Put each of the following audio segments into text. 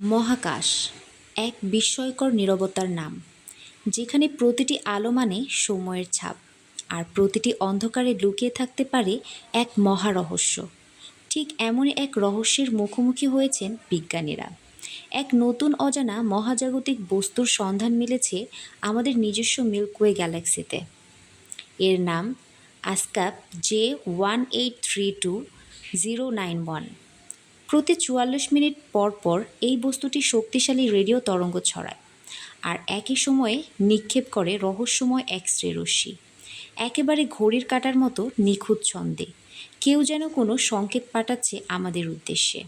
মহাকাশ, এক বিস্ময়কর নীরবতার নাম, যেখানে প্রতিটি আলো মানে সময়ের ছাপ, আর প্রতিটি অন্ধকারে লুকিয়ে থাকতে পারে এক মহারহস্য। ঠিক এমনই এক রহস্যের মুখোমুখি হয়েছেন বিজ্ঞানীরা। এক নতুন অজানা মহাজাগতিক বস্তুর সন্ধান মিলেছে আমাদের নিজস্ব মিল্কওয়ে গ্যালাক্সিতে। এর নাম ASKAP J one eight three two zero nine one. প্রতি চুয়াল্লিশ মিনিট পর পর এই বস্তুটি শক্তিশালী রেডিও তরঙ্গ ছড়ায়। আর একই সময়ে নিক্ষেপ করে রহস্যময় এক্স রে রশ্মি। একেবারে ঘড়ির কাটার মতো নিখুঁত ছন্দে। কেউ যেন কোনো সংকেত পাঠাচ্ছে আমাদের উদ্দেশ্যে।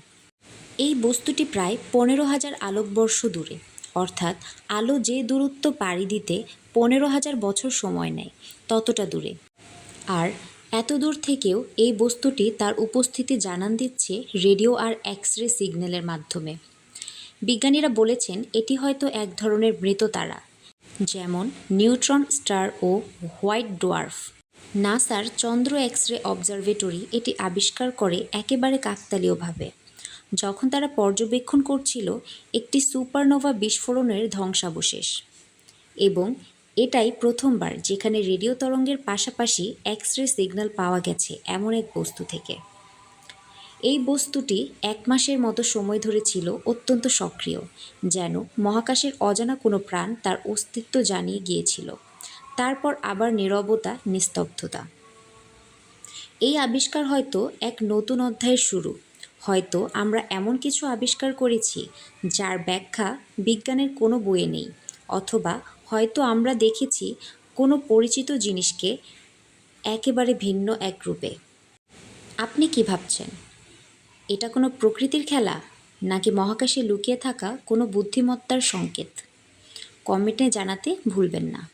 এই বস্তুটি প্রায় পনেরো হাজার আলোকবর্ষ দূরে। অর্থাৎ আলো যে দূরত্ব পাড়ি দিতে পনেরো হাজার বছর সময় নেয়, ততটা দূরে। আর এত দূর থেকেও এই বস্তুটি তার উপস্থিতি জানান দিচ্ছে রেডিও আর এক্স রে সিগন্যালের মাধ্যমে। বিজ্ঞানীরা বলেছেন, এটি হয়তো এক ধরনের মৃত তারা যেমন নিউট্রন স্টার ও হোয়াইট ডোয়ার্ফ। নাসার চন্দ্র এক্স রে অবজারভেটরি এটি আবিষ্কার করে একেবারে কাকতালীয়ভাবে। যখন তারা পর্যবেক্ষণ করছিল, একটি সুপারনোভা বিস্ফোরণের ধ্বংসাবশেষ। এবং এটাই প্রথমবার যেখানে রেডিও তরঙ্গের পাশাপাশি এক্স রে সিগন্যাল পাওয়া গেছে এমন এক বস্তু থেকে। এই বস্তুটি এক মাসের মতো সময় ধরে ছিল অত্যন্ত সক্রিয়, যেন মহাকাশের অজানা কোনো প্রাণ তার অস্তিত্ব জানিয়ে গিয়েছিল। তারপর আবার নীরবতা, নিস্তব্ধতা। এই আবিষ্কার হয়তো এক নতুন অধ্যায়ের শুরু। হয়তো আমরা এমন কিছু আবিষ্কার করেছি যার ব্যাখ্যা বিজ্ঞানের কোনো বইয়ে নেই, অথবা হয়তো আমরা দেখেছি কোনো পরিচিত জিনিসকে একেবারে ভিন্ন এক রূপে। আপনি কি ভাবছেন? এটা কোনো প্রকৃতির খেলা, নাকি মহাকাশে লুকিয়ে থাকা কোনো বুদ্ধিমত্তার সংকেত? কমেন্টে জানাতে ভুলবেন না।